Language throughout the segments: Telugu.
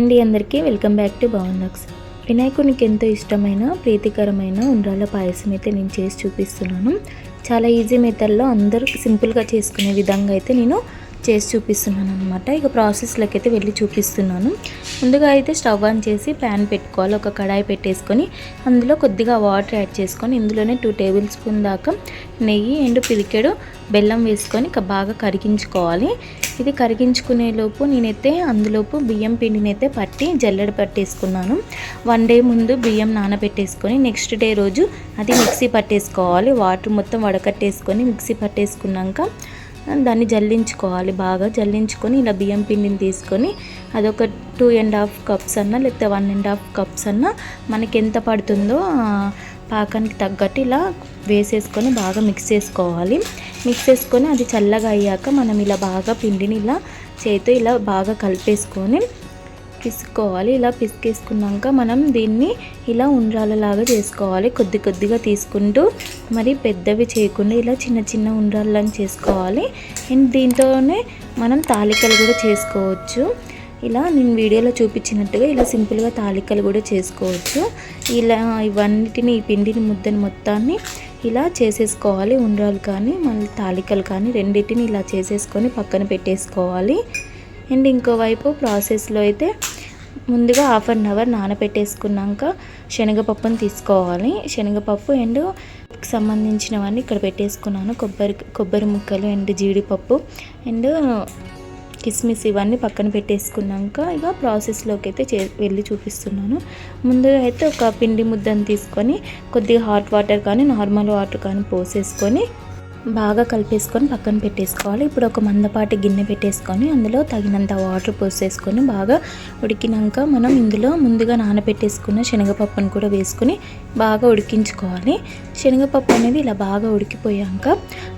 అండి అందరికీ వెల్కమ్ బ్యాక్ టు బాగుండక్స్ వినాయకునికి ఎంతో ఇష్టమైన ప్రీతికరమైన ఉండ్రాల పాయసం అయితే నేను చేసి చూపిస్తున్నాను. చాలా ఈజీ మెథడ్లో అందరూ సింపుల్గా చేసుకునే విధంగా అయితే నేను చేసి చూపిస్తున్నాను అనమాట ఇక ప్రాసెస్లోకి అయితే వెళ్ళి చూపిస్తున్నాను. ముందుగా అయితే స్టవ్ ఆన్ చేసి ప్యాన్ పెట్టుకోవాలి. ఒక కడాయి పెట్టేసుకొని అందులో కొద్దిగా వాటర్ యాడ్ చేసుకొని ఇందులోనే టూ టేబుల్ స్పూన్ దాకా నెయ్యి అండ్ పిరికెడు బెల్లం వేసుకొని బాగా కరిగించుకోవాలి. ఇది కరిగించుకునేలోపు నేనైతే అందులోపు బియ్యం పిండినైతే పట్టి జల్లెడ పట్టేసుకున్నాను. వన్ డే ముందు బియ్యం నానబెట్టేసుకొని నెక్స్ట్ డే రోజు అది మిక్సీ పట్టేసుకోవాలి. వాటర్ మొత్తం వడకట్టేసుకొని మిక్సీ పట్టేసుకున్నాక దాన్ని జల్లించుకోవాలి బాగా జల్లించుకొని ఇలా బియ్యం పిండిని తీసుకొని అదొక టూ అండ్ హాఫ్ కప్స్ అన్న లేకపోతే వన్ అండ్ హాఫ్ కప్స్ అన్న మనకి ఎంత పడుతుందో పాకానికి తగ్గట్టు ఇలా వేసేసుకొని బాగా మిక్స్ చేసుకోవాలి. మిక్స్ చేసుకొని అది చల్లగా అయ్యాక మనం ఇలా బాగా పిండిని ఇలా చేతితో ఇలా బాగా కలిపేసుకొని పిసుకోవాలి ఇలా పిసికేసుకున్నాక మనం దీన్ని ఇలా ఉండ్రాలలాగా చేసుకోవాలి. కొద్ది కొద్దిగా తీసుకుంటూ మరి పెద్దవి చేయకుండా ఇలా చిన్న చిన్న ఉండ్రాలని చేసుకోవాలి. అండ్ దీంతోనే మనం తాలికలు కూడా చేసుకోవచ్చు. ఇలా నేను వీడియోలో చూపించినట్టుగా ఇలా సింపుల్గా తాలికలు కూడా చేసుకోవచ్చు. ఇలా ఇవన్నిటిని ఈ పిండిని ముద్దని మొత్తాన్ని ఇలా చేసేసుకోవాలి. ఉండ్రాలు కానీ మళ్ళీ తాలికలు కానీ రెండింటిని ఇలా చేసేసుకొని పక్కన పెట్టేసుకోవాలి. అండ్ ఇంకోవైపు ప్రాసెస్లో అయితే ముందుగా హాఫ్ అన్ అవర్ నానబెట్టేసుకున్నాక శనగపప్పుని తీసుకోవాలి. శనగపప్పు అండ్ సంబంధించినవన్నీ ఇక్కడ పెట్టేసుకున్నాను. కొబ్బరి కొబ్బరి ముక్కలు అండ్ జీడిపప్పు అండ్ కిస్మిస్ ఇవన్నీ పక్కన పెట్టేసుకున్నాక ఇక ప్రాసెస్లోకి అయితే చే వెళ్ళి చూపిస్తున్నాను. ముందుగా అయితే ఒక పిండి ముద్దను తీసుకొని కొద్దిగా హాట్ వాటర్ కానీ నార్మల్ వాటర్ కానీ పోసేసుకొని బాగా కలిపేసుకొని పక్కన పెట్టేసుకోవాలి. ఇప్పుడు ఒక మందపాటి గిన్నె పెట్టేసుకొని అందులో తగినంత వాటర్ పోసేసుకొని బాగా ఉడికినాక మనం ఇందులో ముందుగా నానబెట్టేసుకున్న శనగపప్పును కూడా వేసుకొని బాగా ఉడికించుకోవాలి. శనగపప్పు అనేది ఇలా బాగా ఉడికిపోయాక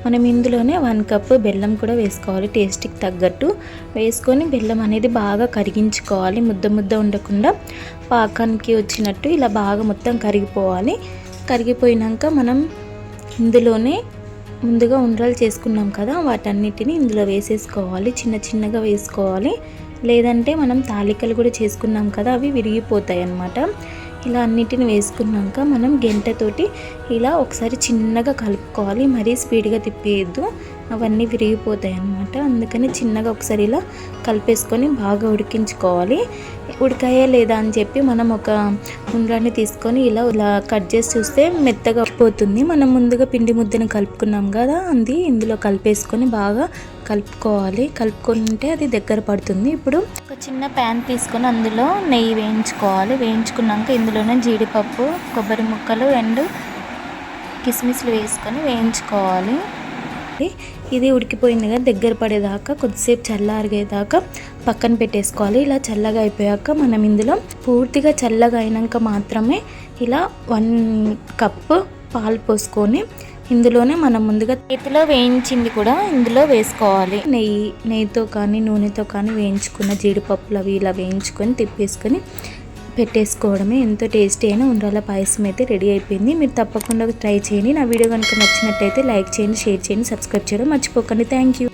మనం ఇందులోనే వన్ కప్ బెల్లం కూడా వేసుకోవాలి. టేస్ట్కి తగ్గట్టు వేసుకొని బెల్లం అనేది బాగా కరిగించుకోవాలి. ముద్ద ముద్ద ఉండకుండా పాకానికి వచ్చినట్టు ఇలా బాగా మొత్తం కరిగిపోవాలి. కరిగిపోయినాక మనం ఇందులోనే ముందుగా ఉండ్రాలు చేసుకున్నాం కదా వాటన్నిటిని ఇందులో వేసేసుకోవాలి చిన్న చిన్నగా వేసుకోవాలి. లేదంటే మనం తాలికలు కూడా చేసుకున్నాం కదా అవి విరిగిపోతాయి అన్నమాట. ఇలా అన్నిటిని వేసుకున్నాక మనం గెంటతోటి ఇలా ఒకసారి చిన్నగా కలుపుకోవాలి మరీ స్పీడ్గా తిప్పేయద్దు. అవన్నీ విరిగిపోతాయి అన్నమాట. అందుకని చిన్నగా ఒకసారి ఇలా కలిపేసుకొని బాగా ఉడికించుకోవాలి. ఉడికాయా లేదా అని చెప్పి మనం ఒక ఉండ్రాన్ని తీసుకొని ఇలా ఇలా కట్ చేసి చూస్తే మెత్తగా పోతుంది. మనం ముందుగా పిండి ముద్దను కలుపుకున్నాం కదా అది ఇందులో కలిపేసుకొని బాగా కలుపుకోవాలి. కలుపుకుంటే అది దగ్గర పడుతుంది. ఇప్పుడు ఒక చిన్న ప్యాన్ తీసుకొని అందులో నెయ్యి వేయించుకోవాలి. వేయించుకున్నాక ఇందులోనే జీడిపప్పు కొబ్బరి ముక్కలు అండ్ కిస్మిస్లు వేసుకొని వేయించుకోవాలి. ఇది ఉడికిపోయింది కదా దగ్గర పడేదాకా కొద్దిసేపు చల్లారిగేదాకా పక్కన పెట్టేసుకోవాలి. ఇలా చల్లగా అయిపోయాక మనం ఇందులో పూర్తిగా చల్లగా అయినాక మాత్రమే ఇలా వన్ కప్ పాలు పోసుకొని ఇందులోనే మనం ముందుగా చేతిలో వేయించింది కూడా ఇందులో వేసుకోవాలి. నెయ్యి నెయ్యితో కానీ నూనెతో కానీ వేయించుకున్న జీడిపప్పులు అవి ఇలా వేయించుకొని తిప్పేసుకొని పెట్టేసుకోవడమే ఎంతో టేస్టీ అయిన ఉండ్రాల పాయసం అయితే రెడీ అయిపోయింది. మీరు తప్పకుండా ట్రై చేయండి. నా వీడియో కనుక నచ్చినట్టయితే లైక్ చేయండి షేర్ చేయండి సబ్స్క్రైబ్ చేయడం మర్చిపోకండి. Thank you.